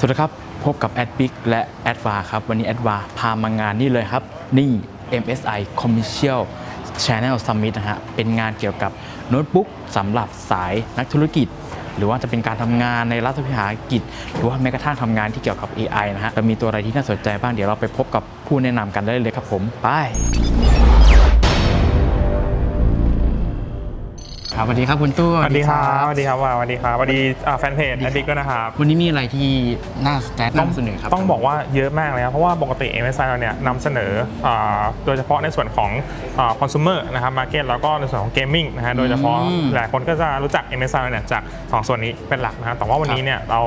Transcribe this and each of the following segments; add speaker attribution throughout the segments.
Speaker 1: สวัสดีครับ พบกับแอดบิ๊กและแอดวาครับ วันนี้แอดวาพามางานนี่เลยครับ นี่ MSI Commercial Channel Summit นะฮะ เป็นงานเกี่ยวกับโน้ตบุ๊กสำหรับสายนักธุรกิจ หรือว่าจะเป็นการทำงานในรัฐวิสาหกิจ หรือว่าแม้กระทั่งทำงานที่เกี่ยวกับ AI นะฮะจะมีตัวอะไรที่น่าสนใจบ้างเดี๋ยวเราไปพบกับผู้แนะนำกันได้เลยครับผม ไป ครับสวัสดีครับคุณตู้
Speaker 2: สวัสดีครับสวัสดีครับว่าสวัสดีครับสวัสดีอ่าแฟนเพจแอดดิกด้วยนะครับ
Speaker 1: วันนี้มีอะไรที่น่าแนะนำเสนอครับ
Speaker 2: ต้องบอกว่าเยอะมากเลยครับเพราะว่าปกติ MSI เราเนี่ยนำเสนออ่าโดยเฉพาะในส่วนของคอน sumer นะครับ market แล้วก็ในส่วนของ gaming นะฮะโดยเฉพาะหลายคนก็จะรู้จัก MSI เนี่ยจากสองส่วนนี้เป็นหลักนะฮะแต่ว่าวันนี้เนี่ยเรา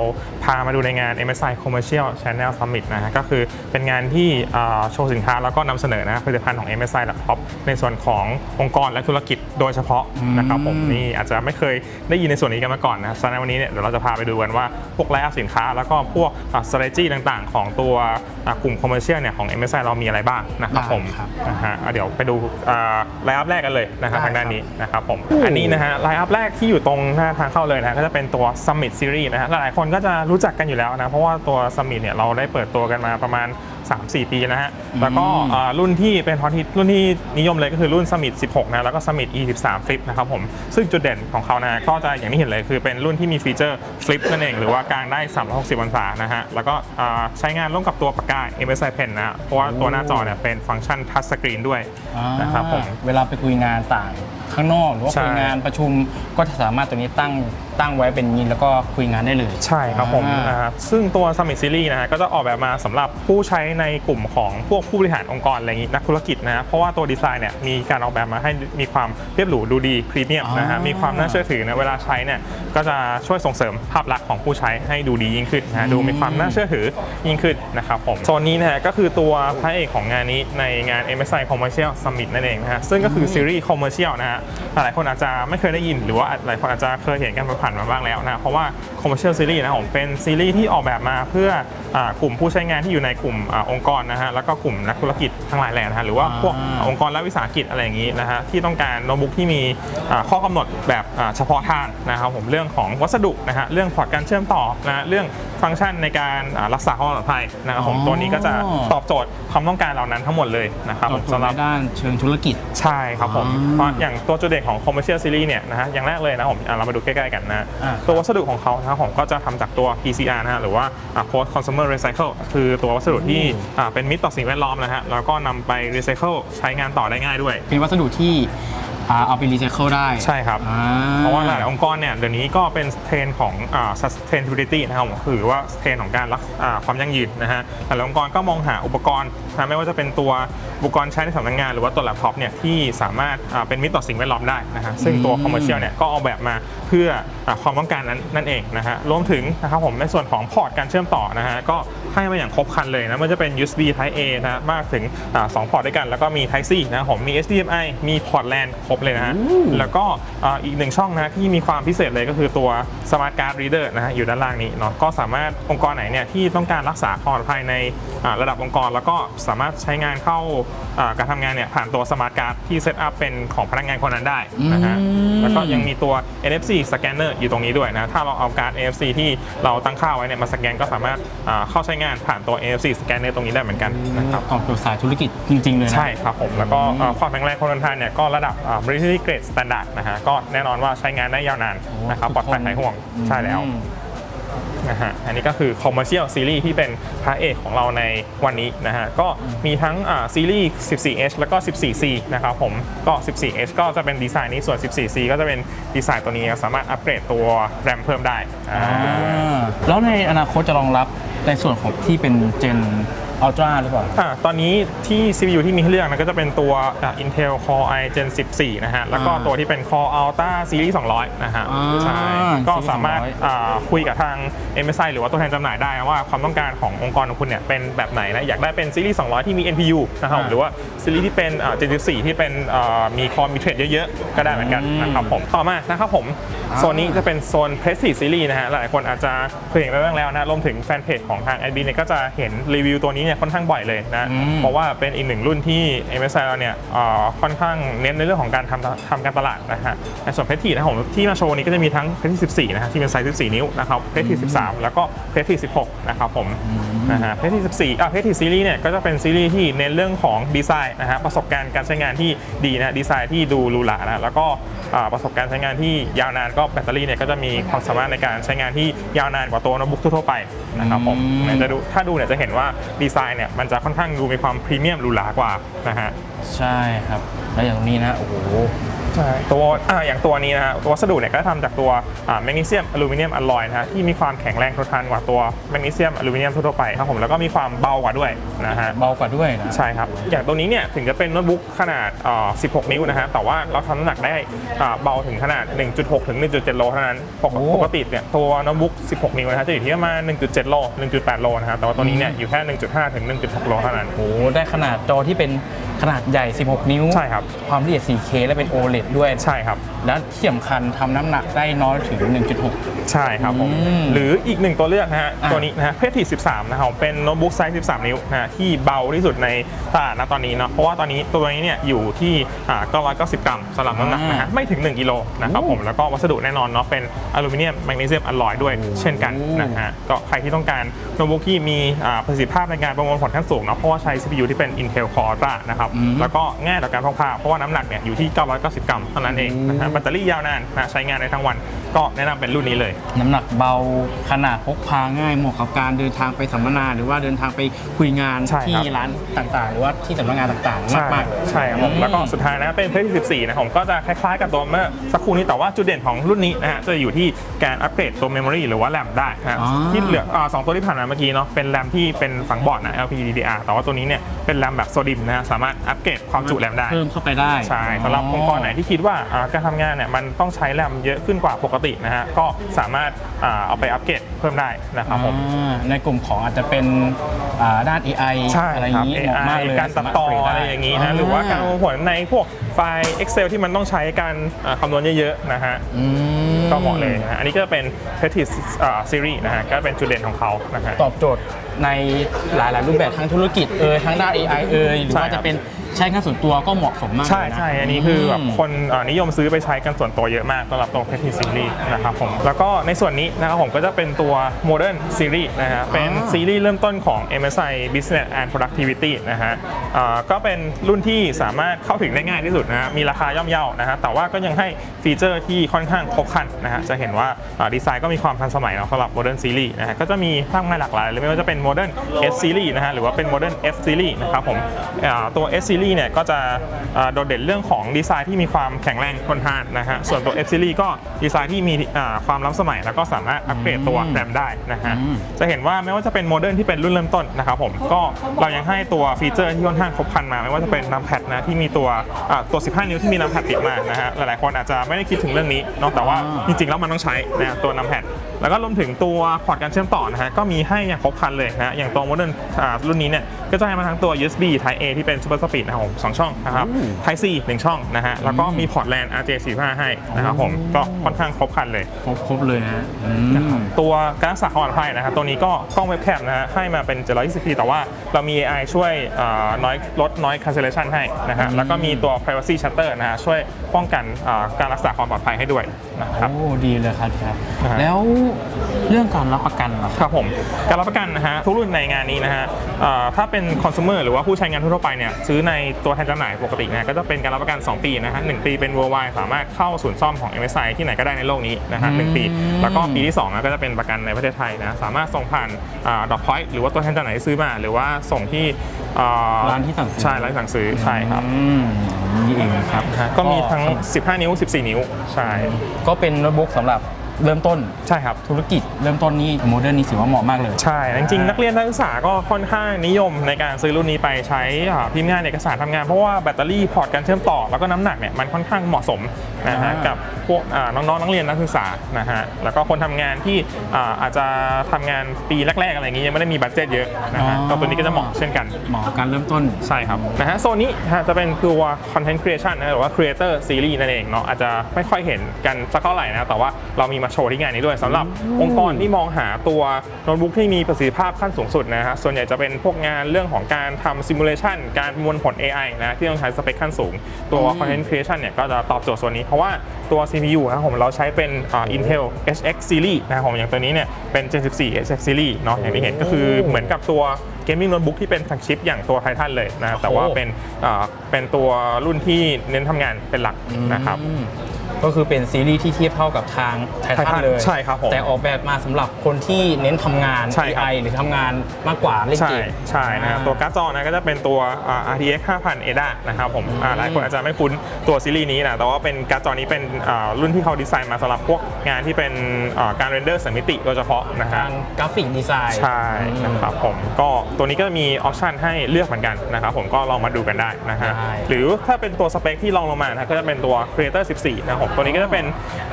Speaker 2: พามาดูในงาน MSI Commercial Channel Summit นะฮะก็คือเป็นงานที่อ่าโชว์สินค้าแล้วก็นำเสนอนะผลิตภัณฑ์ของ MSI Laptop ในส่วนขององค์กรและธุรกิจโดยเฉพาะนะครับผมนี่อาจจะไม่เคยได้ยินในส่วนนี้กันมาก่อนนะฉะนั้นวันนี้เนี่ยเดี๋ยวเราจะพาไปดูกันว่าพวกไลฟ์สินค้า แล้วก็พวก strategy ต่างๆ ของตัวอ่ากลุ่ม commercial เนี่ยของ MSI เรามีอะไรบ้างนะครับผม
Speaker 1: ได้ครับ
Speaker 2: นะฮะอะเดี๋ยวไปดูไลฟ์อัพแรกกันเลยนะครับ
Speaker 1: ได้
Speaker 2: ทางด้านนี้นะครับผมอันนี้นะฮะไลฟ์อัพแรกที่อยู่ตรงหน้าทางเข้าเลยนะก็จะเป็นตัว Summit Series นะฮะหลายๆคนก็จะรู้จักกันอยู่แล้วนะเพราะว่าตัว Summit เนี่ยเราได้เปิดตัวกันมาประมาณ 3-4 ปีนะฮะ แล้วก็อ่ารุ่นที่เป็นฮอตฮิตรุ่นที่นิยมเลยก็คือรุ่น Summit 16 นะ แล้วก็ Summit E13 Flip นะครับผม ซึ่งจุดเด่นของเขานะก็จะอย่างที่เห็นเลยคือเป็นรุ่นที่มีฟีเจอร์ Flip นั่นเอง หรือว่ากางได้ 360 องศานะฮะ แล้วก็อ่าใช้งานร่วมกับตัวปากกา MSI Pen นะฮะเพราะว่าตัวหน้าจอเนี่ยเป็นฟังก์ชันทัชสกรีนด้วย
Speaker 1: อ่า
Speaker 2: นะครับผม
Speaker 1: เวลาไปคุยงานต่าง ข้างนอกหรือว่า
Speaker 2: ใช่
Speaker 1: คุยงานประชุมก็จะสามารถตัวนี้ตั้งตั้งไว้เป็นอย่างนี้แล้วก็คุยงานได้เลย
Speaker 2: ใช่ครับผม
Speaker 1: อ่า
Speaker 2: นะครับซึ่งตัว Summit Series นะฮะก็จะออกแบบมาสำหรับผู้ใช้ในกลุ่มของพวกผู้บริหารองค์กรอะไรอย่างนี้นักธุรกิจนะฮะเพราะว่าตัวดีไซน์เนี่ยมีการออกแบบมาให้มีความเรียบหรูดูดีพรีเมียมนะฮะ
Speaker 1: อ่ามี
Speaker 2: มีความน่าเชื่อถือนะเวลาใช้เนี่ยก็จะช่วยส่งเสริมภาพลักษณ์ของผู้ใช้ให้ดูดียิ่งขึ้นนะฮะดูมีความน่าเชื่อถือยิ่งขึ้นนะครับผมโซนนี้นะฮะก็คือตัวพระเอกของงานนี้ในงาน MSI Commercial Summit นั่นเองนะฮะซึ่งก็คือซีรีส์ Commercial นะฮะหลายๆคนอาจจะไม่เคยได้ยิน หรือว่าหลายคนอาจจะเคยเห็นกันผ่านๆมาบ้างแล้วนะ เพราะว่า Commercial Series นะครับผมเป็นซีรีส์ที่ออกแบบมาเพื่ออากลุ่มผู้ใช้งานที่อยู่ในกลุ่มอาองค์กรนะฮะแล้วก็กลุ่มนักธุรกิจทั้งหลายแหล่นะฮะหรือว่าพวก
Speaker 1: อ่า
Speaker 2: องค์กรและวิสาหกิจอะไรอย่างนี้นะฮะที่ต้องการโน้ตบุ๊กที่มีอ่าข้อกำหนดแบบอ่าเฉพาะทางนะครับผมเรื่องของวัสดุนะฮะเรื่องพอร์ตการเชื่อมต่อนะฮะเรื่องฟังก์ชันในการอ่ารักษาความปลอดภัยนะครับผม
Speaker 1: อ๋อ
Speaker 2: ตัวนี้ก็จะตอบโจทย์ความต้องการเหล่านั้นทั้งหมดเลยนะครับ
Speaker 1: ต
Speaker 2: ผ
Speaker 1: อบ
Speaker 2: ม
Speaker 1: โจท
Speaker 2: สำ
Speaker 1: ย์
Speaker 2: หรับ
Speaker 1: ในด้านเชิงธุรกิจ
Speaker 2: ใช่ครับผม
Speaker 1: อ๋อ
Speaker 2: เพราะอย่างตัวจุดเด่นของ commercial series เนี่ยนะฮะอย่างแรกเลยนะผมอะเรามาดูใกล้ๆกันนะ
Speaker 1: อ่า
Speaker 2: ตัววัสดุของเขานะครับผมก็จะทำจากตัว PCR นะฮะหรือว่าอะ post consumer recycle คือตัววัสดุที่อะเป็นมิตรต่อสิ่งแวดล้อมนะฮะแล้วก็นำไป recycle ใช้งานต่อได้ง่ายด้วย
Speaker 1: เป็นวัสดุที่ อ่าเอาไปรีไซเคิลได้
Speaker 2: ใช่ครับ
Speaker 1: อ่
Speaker 2: เพราะว่าหลายๆองค์กรเนี่ยเดี๋ยวนี้ก็เป็นเทรนด์ของอ่า sustainability นะครับผมคือว่าเทรนด์ของการรักอ่าความยั่งยืนนะฮะหลายๆองค์กรก็มองหาอุปกรณ์นะไม่ว่าจะเป็นตัวอุปกรณ์ใช้ในสำนักงานหรือว่าตัวแล็ปท็อปเนี่ยที่สามารถอ่าเป็นมิตรต่อสิ่งแวดล้อมได้นะฮะซึ่งตัว
Speaker 1: อืม
Speaker 2: commercial เนี่ยก็ออกแบบมาเพื่ออ่าความต้องการนั้นนั่นเองนะฮะรวมถึงนะครับผมในส่วนของพอร์ตการเชื่อมต่อนะฮะก็ให้มาอย่างครบครันเลยนะไมันจะเป็น USB Type A นะฮะมากถึงอ่าสองพอร์ตด้วยกัน แล้วก็มี Type C นะครับผมมี HDMI มีพอร์ต LAN ครบเลยนะฮะแล้วก็อ่าอีกหนึ่งช่องนะที่มีความพิเศษเลยก็คือตัว Smart Card Reader นะฮะอยู่ด้านล่างนี้เนาะก็สามารถองค์กรไหนเนี่ยที่ต้องการรักษาความปลอดภัยในอ่าระดับองค์กร แล้วก็สามารถใช้งานเข้าอ่าการทำงานเนี่ยผ่านตัว Smart Card ที่เซตอัพเป็นของพนักงานคนนั้นได้นะฮะ
Speaker 1: อืม
Speaker 2: แล้วก็ยังมีตัว NFC Scanner อยู่ตรงนี้ด้วยนะถ้าเราเอาการ NFC ที่เราตั้งค่าไว้เนี่ยมาสแกนก็สามารถอ่าเข้าใช้งานผ่านตัว NFC Scanner ตรงนี้ได้เหมือนกันนะครับ
Speaker 1: ตอบโจทย์สายธุรกิจจริง ๆ เลยนะ
Speaker 2: ใช่ครับผม แล้วก็เอ่อความแข็งแรงคงทนทานเนี่ยก็ระดับ military grade standard นะฮะก็แน่นอนว่าใช้งานได้ยาวนาน
Speaker 1: โอ้
Speaker 2: นะครับ
Speaker 1: ทุก
Speaker 2: ปลอดภัย
Speaker 1: คน
Speaker 2: หายห่วงใช่แล้ว
Speaker 1: อืม
Speaker 2: นะฮะอันนี้ก็คือ commercial series ที่เป็นพระเอกของเราในวันนี้นะฮะก็มีทั้งซีรีส์ 14H แล้วก็ 14C นะครับผมก็ 14H ก็จะเป็นดีไซน์นี้ส่วน 14C ก็จะเป็นดีไซน์ตัวนี้สามารถอัปเกรดตัวแรมเพิ่มได้
Speaker 1: อ่าแล้วในอนาคตจะรองรับในส่วนของที่เป็นเจน อัลตร้าหรือเปล่า
Speaker 2: อ่าตอนนี้ที่ CPU ที่มีให้เลือกนะก็จะเป็นตัวอ่า Intel Core i Gen 14 นะฮะ แล้วก็
Speaker 1: อ่า
Speaker 2: ตัวที่เป็น Core Ultra Series 200 นะฮะ
Speaker 1: อ่า
Speaker 2: ใช่ ก็
Speaker 1: Series
Speaker 2: สามารถ
Speaker 1: 200
Speaker 2: อ่าคุยกับทาง MSI หรือว่าตัวแทนจำหน่ายได้นะว่าความต้องการขององค์กรของคุณเนี่ยเป็นแบบไหนนะ อยากได้เป็นซีรีส์200 ที่มี NPU นะครับ
Speaker 1: อ่า
Speaker 2: หรือว่าซีรีส์ที่เป็นอ่า Gen 14 ที่เป็นอ่ามีคอมมีเทรดเยอะๆ ก็ได้เหมือนกัน
Speaker 1: อืม
Speaker 2: นะครับผม ต่อมานะครับผม
Speaker 1: อ่า
Speaker 2: โซนนี้จะเป็นโซน Prestige Series นะฮะ หลายคนอาจจะเคยเห็นไปบ้างแล้วนะรวมถึงแฟนเพจของทาง a d b เนี่ยก็จะเห็นรีวิวตัวนี้เนี่ยเนี่ยค่อนข้างบ่อยเลยนะ
Speaker 1: อืม
Speaker 2: เพราะว่าเป็นอีกหนึ่งรุ่นที่ MSI เราเนี่ยเอ่อค่อนข้างเน้นในเรื่องของการทำทำการตลาดนะฮะในส่วนเพชรทีนะครับผมที่มาโชว์นี้ก็จะมีทั้งเพชรที่14นะฮะที่เป็นไซส์14 นิ้วนะครับเพชรที่13 แล้วก็เพชรที่16นะครับผมนะฮะเพชรที่14อะเพชรที่ซีรีส์เนี่ยก็จะเป็นซีรีส์ที่เน้นเรื่องของดีไซน์นะฮะประสบการณ์การใช้งานที่ดีนะดีไซน์ที่ดูหรูหรานะแล้วก็อ่าประสบการณ์ใช้งานที่ยาวนานก็แบตเตอรี่เนี่ยก็จะมีความสามารถในการใช้งานที่ยาวนานกว่าตัวโน้ตบุ๊กทั่วๆไปนะครับผม
Speaker 1: อืม
Speaker 2: เนี่ยจะดูถ้าดูเนี่ยจะเห็นว่าดีไซน์เนี่ยมันจะค่อนข้างดูมีความพรีเมียมหรูหรากว่านะฮะ
Speaker 1: ใช่ครับ แล้วอย่างตรงนี้นะ โอ้โห
Speaker 2: ใช่ตัวอ่าอย่างตัวนี้นะฮะตัววัสดุเนี่ยก็ทำจากตัวแมกนีเซียมอลูมิเนียมอลลอยนะฮะที่มีความแข็งแรงทนทานกว่าตัวแมกนีเซียมอลูมิเนียมทั่วๆไปครับผมแล้วก็มีความเบากว่าด้วยนะฮะ
Speaker 1: เบากว่าด้วยนะ
Speaker 2: ใช่ครับอย่างตัวนี้เนี่ยถึงจะเป็นโน้ตบุ๊กขนาดเอ่อ16 นิ้วนะฮะแต่ว่าเราทำน้ำหนักได้อ่าเบาถึงขนาด 1.6 ถึง 1.7 โลเท่านั้นปก
Speaker 1: โอ้
Speaker 2: ปกติเนี่ยตัวโน้ตบุ๊ก 16 นิ้วนะฮะจะอยู่ที่ประมาณ 1.7 โล 1.8 โลนะฮะแต่ว่าตัวนี้เนี่ยอยู่แค่ 1.5 ถึง 1.6 โลเท่านั้น
Speaker 1: โอ้โหได้ขนาดจอที่เป็น ขนาดใหญ่ 16 นิ้ว
Speaker 2: ใช่ครับ
Speaker 1: ความละเอียด 4K และเป็น OLED ด้วย
Speaker 2: ใช่ครับ
Speaker 1: และที่สำคัญทำน้ำหนักได้น้อยถึง 1.6
Speaker 2: ใช่ครับผม
Speaker 1: อืม
Speaker 2: หรืออีกหนึ่งตัวเลือกนะฮะ
Speaker 1: อะ
Speaker 2: ตัวนี้นะฮะเพจที่13 นะครับผมเป็นโน้ตบุ๊กไซส์ 13 นิ้วนะฮะที่เบาที่สุดในตลาดณตอนนี้เนาะ เพราะว่าตอนนี้ตัวนี้เนี่ยอยู่ที่อ่า990 กรัมสำหรับน้ำหนักนะฮะ ไม่ถึง 1 กิโลนะครับผม แล้วก็วัสดุแน่นอนเนาะ เป็นอลูมิเนียมแมกนีเซียมอลลอยด้วย เช่นกันนะฮะ ก็ใครที่ต้องการโน้ตบุ๊กที่มีอ่าประสิทธิภาพในการประมวลผลขั้นสูงเนาะ เพราะว่าใช้ CPU ที่เป็น Intel Core Ultra นะครับ
Speaker 1: อืม
Speaker 2: แล้วก็ง่ายต่อการพกพาเพราะว่าน้ำหนักเนี่ยอยู่ที่ 990 กรัมเท่านั้นเองนะฮะแบตเตอรี่ยาวนานนะใช้งานได้ทั้งวัน ก็แนะนำเป็นรุ่นนี้เลย
Speaker 1: น้ำหนักเบาขนาดพกพาง่ายเหมาะกับการเดินทางไปสัมมนาหรือว่าเดินทางไปคุยงาน
Speaker 2: ใช่ครับ
Speaker 1: ที่ร้านต่างๆ หรือว่าที่สำนักงานต่างๆ
Speaker 2: ใช่
Speaker 1: มากๆเลย
Speaker 2: ใช่ครับผม
Speaker 1: อืม
Speaker 2: แล้วก็สุดท้ายนะเป็นเพจที่14นะผมก็จะคล้ายๆกับตัวเมื่อสักครู่นี้แต่ว่าจุดเด่นของรุ่นนี้นะฮะจะอยู่ที่การอัปเกรดตัวเมมโมรีหรือว่าแรมได้นะฮะ
Speaker 1: อ๋อ
Speaker 2: ที่เหลืออ่าสองตัวที่ผ่านมาเมื่อกี้เนาะเป็นแรมที่เป็นฝังบอร์ดนะ LPDDR แต่ว่าตัวนี้เนี่ยเป็นแรมแบบโซดิมนะฮะสามารถอัปเกรดความจุแรมได้
Speaker 1: เพิ่มเข้าไปได้
Speaker 2: ใช่สำหรับองค์กรไหนที่คิดว่าอ่าการทำงานเนี่ยมันต้องใช้แรมเยอะขึ้นกว่าปกตินะฮะก็สามารถอ่าเอาไปอัปเกรดเพิ่มได้นะครับผม
Speaker 1: อ่าในกลุ่มของอาจจะเป็นอ่าด้าน AI
Speaker 2: ใช่
Speaker 1: อะไรอ
Speaker 2: ครั
Speaker 1: ย่า
Speaker 2: บ
Speaker 1: งนี้เหมาะมาก
Speaker 2: AI
Speaker 1: เลย
Speaker 2: การตัดต่อ
Speaker 1: สมถ
Speaker 2: อะไร
Speaker 1: เปลี่นด้
Speaker 2: อย่างนี้นะหรือว่าการประมวลผลในพวกไฟล์ Excel ที่มันต้องใช้การอ่าคำนวณเยอะๆนะฮะ
Speaker 1: อืม
Speaker 2: ก็เหมาะเลยนะฮะอันนี้ก็เป็น p e t i s Series นะฮะก็เป็นจุดเด่นของเขานะฮะ
Speaker 1: ตอบโจทย์ในหลาย ๆ รูปแบบทั้งธุรกิจเอยทั้งด้าน AI เอยหรือ
Speaker 2: ใช่
Speaker 1: ว่า
Speaker 2: ครั
Speaker 1: จะ
Speaker 2: บ
Speaker 1: เป็นใช้งานส่วนตัวก็เหมาะสมมาก
Speaker 2: ใช่
Speaker 1: เลยนะ
Speaker 2: ใช่อันนี้คือแบบ
Speaker 1: ม
Speaker 2: คนเอ่อนิยมซื้อไปใช้กันส่วนตัวเยอะมากสำหรับตัว p e t i Series นะครับผม แล้วก็ในส่วนนี้นะครับผมก็จะเป็นตัว Modern Series นะฮะ เป็นซีรีส์เริ่มต้นของ MSI Business and Productivity นะฮะเอ่อก็เป็นรุ่นที่สามารถเข้าถึงได้ง่ายที่สุดนะฮะมีราคาย่อมเยานะฮะ แต่ว่าก็ยังให้ฟีเจอร์ที่ค่อนข้างครบครันนะฮะ จะเห็นว่าดีไซน์ก็มีความทันสมัยเนาะสำหรับ Modern Series นะฮะ ก็จะมีมากมายหลากหลายเลยไม่ว่าจะเป็น Modern S Series นะฮะหรือว่าเป็น Modern F Series นะครับผมอ่าตัว S Series เนี่ยก็จะอ่าโดดเด่นเรื่องของดีไซน์ที่มีความแข็งแรงทนทานนะฮะส่วนตัว F Series ก็ดีไซน์ที่มีอ่าความล้ำสมัย แล้วก็สามารถอัปเกรดตัวแรมได้นะฮะ
Speaker 1: อืม
Speaker 2: จะเห็นว่าไม่ว่าจะเป็นโมเดิร์นที่เป็นรุ่นเริ่มต้นนะครับผมก็เรายังให้ตัวฟีเจอร์ที่ค่อนข้างครบครันมา ไม่ว่าจะเป็นนัมแพดนะที่มีตัวอ่าตัว 15 นิ้วที่มีนัมแพดติดมานะฮะหลายๆคนอาจจะไม่ได้คิดถึงเรื่องนี้เนอะแต่ว่า
Speaker 1: อ่า
Speaker 2: จริงๆแล้วมันต้องใช้นะตัวนัมแพด แล้วก็รวมถึงตัวพอร์ตการเชื่อมต่อนะฮะก็มีให้อย่างครบครันเลยนะฮะอย่างตัวโมเดิร์นรุ่นนี้เนี่ยก็จะให้มาทั้งตัว USB Type A ที่เป็น Super Speed นะครับผมสองช่องนะครับ Type C หนึ่งช่องนะฮะแล้วก็มีพอร์ต LAN RJ45 ให้นะครับผมก็ค่อนข้างครบครันเลย
Speaker 1: ครบครบเลยฮะอืม
Speaker 2: ตัวการรักษาความปลอดภัยนะครับตัวนี้ก็กล้องเว็บแคมนะฮะให้มาเป็น 720p แต่ว่าเรามี AI ช่วยเอ่อน้อยลดน้อย cancellation ให้นะฮะแล้วก็มีตัว privacy shutter นะฮะช่วยป้องกันเอ่อการรักษาความปลอดภัยให้ด้วย นะครับ
Speaker 1: โอ้ดีเลยครับครับ
Speaker 2: นะฮะ
Speaker 1: แล้วเรื่องการรับประกันล่ะ
Speaker 2: ครับผมการรับประกันนะฮะทุกรุ่นในงานนี้นะฮะเอ่อถ้าเป็นคอน sumer หรือว่าผู้ใช้งานทั่วๆไปเนี่ยซื้อในตัวแทนจำหน่ายปกตินะก็จะเป็นการรับประกัน 2 ปีนะฮะหนึ่งปีเป็น worldwide สามารถเข้าศูนย์ซ่อมของ MSI ที่ไหนก็ได้ในโลกนี้นะฮะหนึ่งปี
Speaker 1: อืม
Speaker 2: แล้วก็ปีที่2นะก็จะเป็นประกันในประเทศไทยนะสามารถส่งผ่านดอกพอยต์หรือว่าตัวแทนจำหน่ายที่ซื้อมา หรือว่าส่งที่เอ่อ
Speaker 1: ร้านที่สั่งซื้อ
Speaker 2: ใช่ร้านที่สั่งซื้อใช่ครับ
Speaker 1: อืม นี่เองครับ
Speaker 2: ก็มีทั้ง 15 นิ้ว 14 นิ้ว ใช่
Speaker 1: ก็เป็นโน้ตบุ๊กสำหรับ เริ่มต้น
Speaker 2: ใช่ครับ
Speaker 1: ธุรกิจเริ่มต้นนี่โมเดิร์นนี่ถือว่าเหมาะมากเลย
Speaker 2: ใช่จริงๆนักเรียนนักศึกษาก็ค่อนข้างนิยมในการซื้อรุ่นนี้ไปใช้อ่าพิมพ์งานเอกสารทำงานเพราะว่าแบตเตอรี่พอร์ตการเชื่อมต่อแล้วก็น้ำหนักเนี่ยมันค่อนข้างเหมาะสมนะฮะ
Speaker 1: อ่ากั
Speaker 2: กับพวกอ่าน้องๆนักเรียนนักศึกษานะฮะแล้วก็คนทำงานที่อ่าอาจจะทำงานปีแรกๆอะไรอย่างงี้ยังไม่ได้มีบัตเจ็ตเยอะนะฮะก็ตัวนี้ก็จะเหมาะเช่นกัน
Speaker 1: เหมาะกับการเริ่มต้น
Speaker 2: ใช่ครับนะฮะโซนนี้นะฮะจะเป็นตัว content creation นะหรือว่า creator series นั่นเองเนาะอาจจะไม่ค่อยเห็นกันสักเท่าไหร่นะแต่ว่าเรามีมาโชว์ที่งานนี้ด้วยสำหรับองค์กรที่มองหาตัวโน้ตบุ๊กที่มีประสิทธิภาพขั้นสูงสุดนะฮะส่วนใหญ่จะเป็นพวกงานเรื่องของการทำซิมูเลชันการประมวลผล AI นะที่ต้องใช้สเปคขั้นสูง ตัว Content Creation เนี่ยก็จะตอบโจทย์ส่วนนี้ เพราะว่าตัว CPU นะครับผมเราใช้เป็นอ่า Intel HX Series นะครับผมอย่างตัวนี้เนี่ยเป็น Gen 14 HX Series เนาะอย่างที่เห็นก็คือเหมือนกับตัวเกมมิ่งโน้ตบุ๊กที่เป็นแฟลกชิปอย่างตัว Titan เลยนะแต่ว่าเป็นอ่าเป็นตัวรุ่นที่เน้นทำงานเป็นหลักนะครับ
Speaker 1: อืม ก็คือเป็นซีรีส์ที่เทียบเท่ากับทางไททัน
Speaker 2: Titan
Speaker 1: เลย
Speaker 2: ใช่ครับผม
Speaker 1: แต่ออกแบบมาสำหรับคนที่เน้นทำงาน
Speaker 2: ใช่ครับ
Speaker 1: AI หรือทำงานมากกว่าเล่น
Speaker 2: ใช่
Speaker 1: เกม
Speaker 2: ใช่นะครับ
Speaker 1: อ่า
Speaker 2: ตัวการ์ดจอนะก็จะเป็นตัวอ่า RTX 5000 ADA นะครับผมอ่าหลายคนอาจจะไม่คุ้นตัวซีรีส์นี้นะแต่ว่าเป็นการ์ดจอนี้เป็นอ่ารุ่นที่เขาดีไซน์มาสำหรับพวกงานที่เป็นอ่าการเรนเดอร์สามมิติโดยเฉพาะนะฮะ
Speaker 1: ทางกราฟิกดีไซน์
Speaker 2: ใช่นะครับผมก็ตัวนี้ก็จะมีออปชันให้เลือกเหมือนกันนะครับผมก็ลองมาดูกันได้นะฮะ
Speaker 1: ได้
Speaker 2: หรือถ้าเป็นตัวสเปคที่ลองลงมานะก็จะเป็นตัว Creator 14 นะครับผมตัวนี้ก็จะเป็น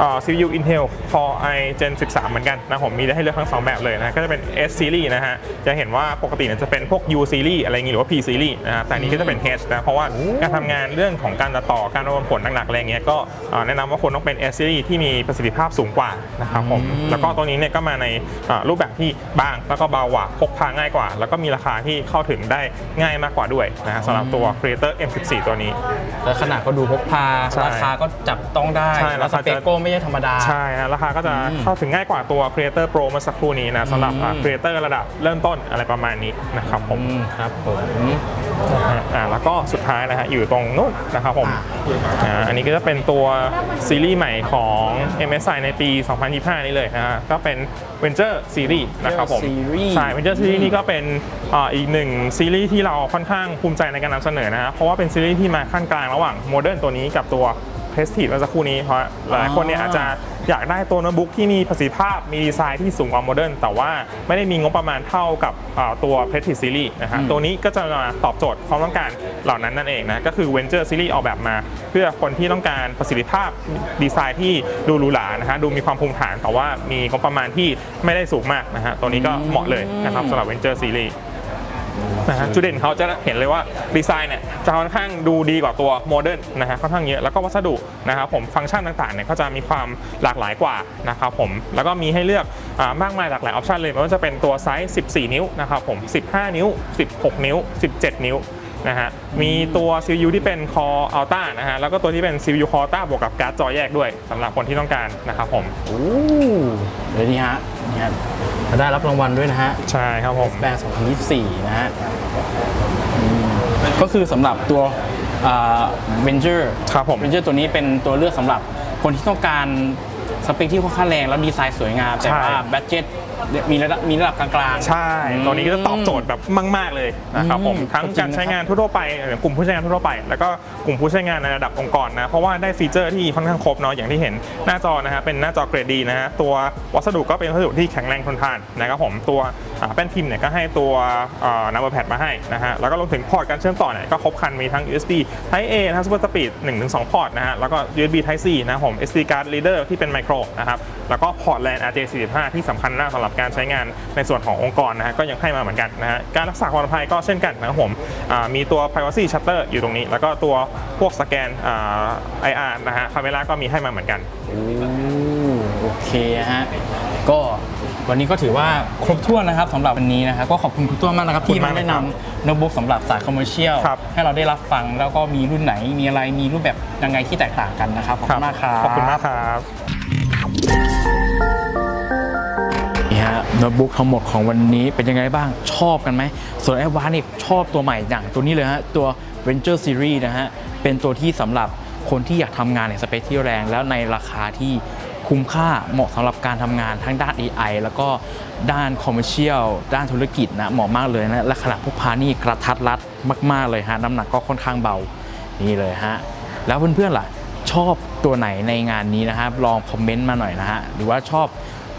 Speaker 2: อ่า CPU Intel Core i Gen 13 เหมือนกันนะผมมีให้เลือกทั้งสองแบบเลยนะก็จะเป็น S series นะฮะจะเห็นว่าปกติเนี่ยจะเป็นพวก U series อะไรอย่างงี้หรือว่า P series นะฮะแต่อันนี้ก็จะเป็น H นะเพราะว่าการทำงานเรื่องของการตัดต่อการประมวลผลหนักๆอะไรเงี้ยก็อ่าแนะนำว่าคนต้องเป็น S series ที่มีประสิทธิภาพสูงกว่านะครับผมแล้วก็ตัวนี้เนี่ยก็มาในอ่ารูปแบบที่บางแล้วก็เบากว่าพกพาง่ายกว่า แล้วก็มีราคาที่เข้าถึงได้ง่ายมากกว่าด้วยนะฮะสำหรับตัว Creator M14 ตัวนี้
Speaker 1: แล้วขนาดก็ดูพกพา
Speaker 2: ใช่
Speaker 1: ราคาก็จับต้องได้
Speaker 2: ใช่
Speaker 1: แล้วส
Speaker 2: ราคา
Speaker 1: เปค
Speaker 2: จะ
Speaker 1: ก็ไม่ใช่ธรรมดา
Speaker 2: ใช่ฮะราคาก็จะเข้าถึงง่ายกว่าตัว Creator Pro เมื่อสักครู่นี้นะสำหรับอ่า Creator ระดับเริ่มต้นอะไรประมาณนี้นะครับผม
Speaker 1: อืมครับผม
Speaker 2: นะฮะอ่าแล้วก็สุดท้ายนะฮะอยู่ตรงนู้นนะครับผมอ่าอันนี้ก็จะเป็นตัวซีรีส์ใหม่ของ MSI ในปี 2025 นี้เลยนะฮะก็เป็น Venture Series นะครับผม
Speaker 1: Series
Speaker 2: ใช่ Venture Series นี่ก็เป็นอ่าอีกหนึ่งซีรีส์ที่เราค่อนข้างภูมิใจในการนำเสนอนะฮะเพราะว่าเป็นซีรีส์ที่มาขั้นกลางระหว่างโมเดิร์นตัวนี้กับตัว Prestige เมื่อสักครู่นี้เพราะหลายคนเนี่ยอาจจะอยากได้ตัวโน้ตบุ๊กที่มีประสิทธิภาพมีดีไซน์ที่สูงกว่าโมเดิร์นแต่ว่าไม่ได้มีงบประมาณเท่ากับอ่าตัว p r e t i Series นะฮะ
Speaker 1: อืม
Speaker 2: ตัวนี้ก็จะมาตอบโจทย์ความต้องการเหล่านั้นนั่นเองนะก็คือ Venture Series ออกแบบมา เพื่อคนที่ต้องการประสิทธิภาพดีไซน์ที่ดูหรูหรานะฮะดูมีความภูมิฐานแต่ว่ามีงบประมาณที่ไม่ได้สูงมากนะฮะตัวนี้ก็เหมาะเลยนะครับสำหรับ Venture Series นะฮะจุดเด่นเขาจะเห็นเลยว่าดีไซน์เนี่ยจะค่อนข้างดูดีกว่าตัวโมเดิร์นนะฮะค่อนข้างเยอะแล้วก็วัสดุนะครับผมฟังก์ชันต่างๆเนี่ยก็จะมีความหลากหลายกว่านะครับผมแล้วก็มีให้เลือกอามากมายหลากหลายออปชันเลยไม่ว่าจะเป็นตัวไซส์ 14 นิ้วนะครับผม 15 นิ้ว 16 นิ้ว 17 นิ้ว นะฮะมีตัว CPU ที่เป็น Core Ultra นะฮะแล้วก็ตัวที่เป็น CPU Core Ultra บวกกับการ์ดจอแยกด้วยสำหรับคนที่ต้องการนะครับผม
Speaker 1: โอ้เดี๋ยวนี้ฮะนี่ฮะได้รับรางวัลด้วยนะฮะ
Speaker 2: ใช่ครับผม
Speaker 1: แบรนด์2024 นะฮะอืมก็คือสำหรับตัวเวนเจอร์
Speaker 2: ครับผม
Speaker 1: เวนเจอร์ตัวนี้เป็นตัวเลือกสำหรับคนที่ต้องการสเปคที่ค่อนข้างแรงแล้วดีไซน์สวยงาม แต่
Speaker 2: ใช่
Speaker 1: ว่าบัตเจ็ต มีระดับมีระดับกลางๆ
Speaker 2: ใช่
Speaker 1: อืม
Speaker 2: ตัวนี้ก็จะตอบโจทย์แบบมาก ๆ เลยนะครับผม
Speaker 1: อืม
Speaker 2: ทั้ง
Speaker 1: จริง
Speaker 2: การใช้
Speaker 1: นะครับ
Speaker 2: งานทั่วๆไปเอ่อกลุ่มผู้ใช้งานทั่วๆไป แล้วก็กลุ่มผู้ใช้งานในระดับองค์กรนะ เพราะว่าได้ฟีเจอร์ที่ค่อนข้างครบเนาะ อย่างที่เห็นหน้าจอนะฮะ เป็นหน้าจอเกรดดีนะฮะ ตัววัสดุก็เป็นวัสดุที่แข็งแรงทนทานนะครับผม ตัวอ่าแป้นพิมพ์เนี่ยก็ให้ตัวนัมเบอร์แพดมาให้นะฮะ แล้วก็รวมถึงพอร์ตการเชื่อมต่อเนี่ยก็ครบครันมีทั้ง USB Type A นะฮะ Super Speed 1-2 พอร์ตนะฮะ แล้วก็ USB Type C นะครับผม SD card reader ที่เป็นไมโครนะครับ แล้วก็พอร์ต LAN RJ45 ที่สำคัญมากสำหรับการใช้งานในส่วนขององค์กรนะฮะก็ยังให้มาเหมือนกันนะฮะการรักษาความปลอดภัยก็เช่นกันนะครับผมอ่ามีตัว privacy shutter อยู่ตรงนี้ แล้วก็ตัวพวกสแกนอ่า IR นะฮะ camera ก็มีให้มาเหมือนกัน
Speaker 1: โอ้โอเคฮะก็วันนี้ก็ถือว่าครบถ้วนนะครับสำหรับวันนี้นะครับก็ขอบคุณคุณตัวมากนะครับ
Speaker 2: ขอบคุณ
Speaker 1: ที่มา
Speaker 2: มากเลย
Speaker 1: แนะครับนำโน้ตบุ๊กสำหรับสายคอมเมอร์เชียล
Speaker 2: ครับ
Speaker 1: ให้เราได้รับฟังแล้วก็มีรุ่นไหนมีอะไรมีรูปแบบยังไงที่แตกต่างกันนะครับขอบคุณมากครับ
Speaker 2: ขอบคุณมากครับ
Speaker 1: นี่ฮะ โน้ตบุ๊กทั้งหมดของวันนี้เป็นยังไงบ้างชอบกันไหม ส่วนไอวานี่ชอบตัวใหม่อย่างตัวนี้เลยฮะ ตัว Venture Series นะฮะ เป็นตัวที่สำหรับคนที่อยากทำงานในสเปคที่แรง แล้วในราคาที่คุ้มค่าเหมาะสำหรับการทำงานทั้งด้าน AI แล้วก็ด้านคอมเมอร์เชียลด้านธุรกิจนะเหมาะมากเลยนะ และขนาดพกพานี่กระทัดรัดมาก ๆ เลยฮะ น้ำหนักก็ค่อนข้างเบานี่เลยฮะ แล้วเพื่อนๆล่ะชอบตัวไหนในงานนี้นะครับ ลองคอมเมนต์มาหน่อยนะฮะ หรือว่าชอบ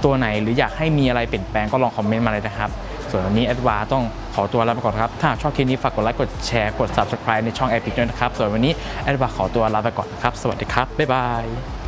Speaker 1: ตัวไหนหรืออยากให้มีอะไรเปลี่ยนแปลงก็ลองคอมเมนต์มาเลยนะครับ ส่วนวันนี้แอดวาต้องขอตัวลาไปก่อนครับ ถ้าชอบคลิปนี้ฝากกดไลค์กดแชร์กด subscribe ในช่อง Epic ด้วยนะครับ ส่วนวันนี้แอดวาขอตัวลาไปก่อนนะครับ สวัสดีครับ บ๊ายบาย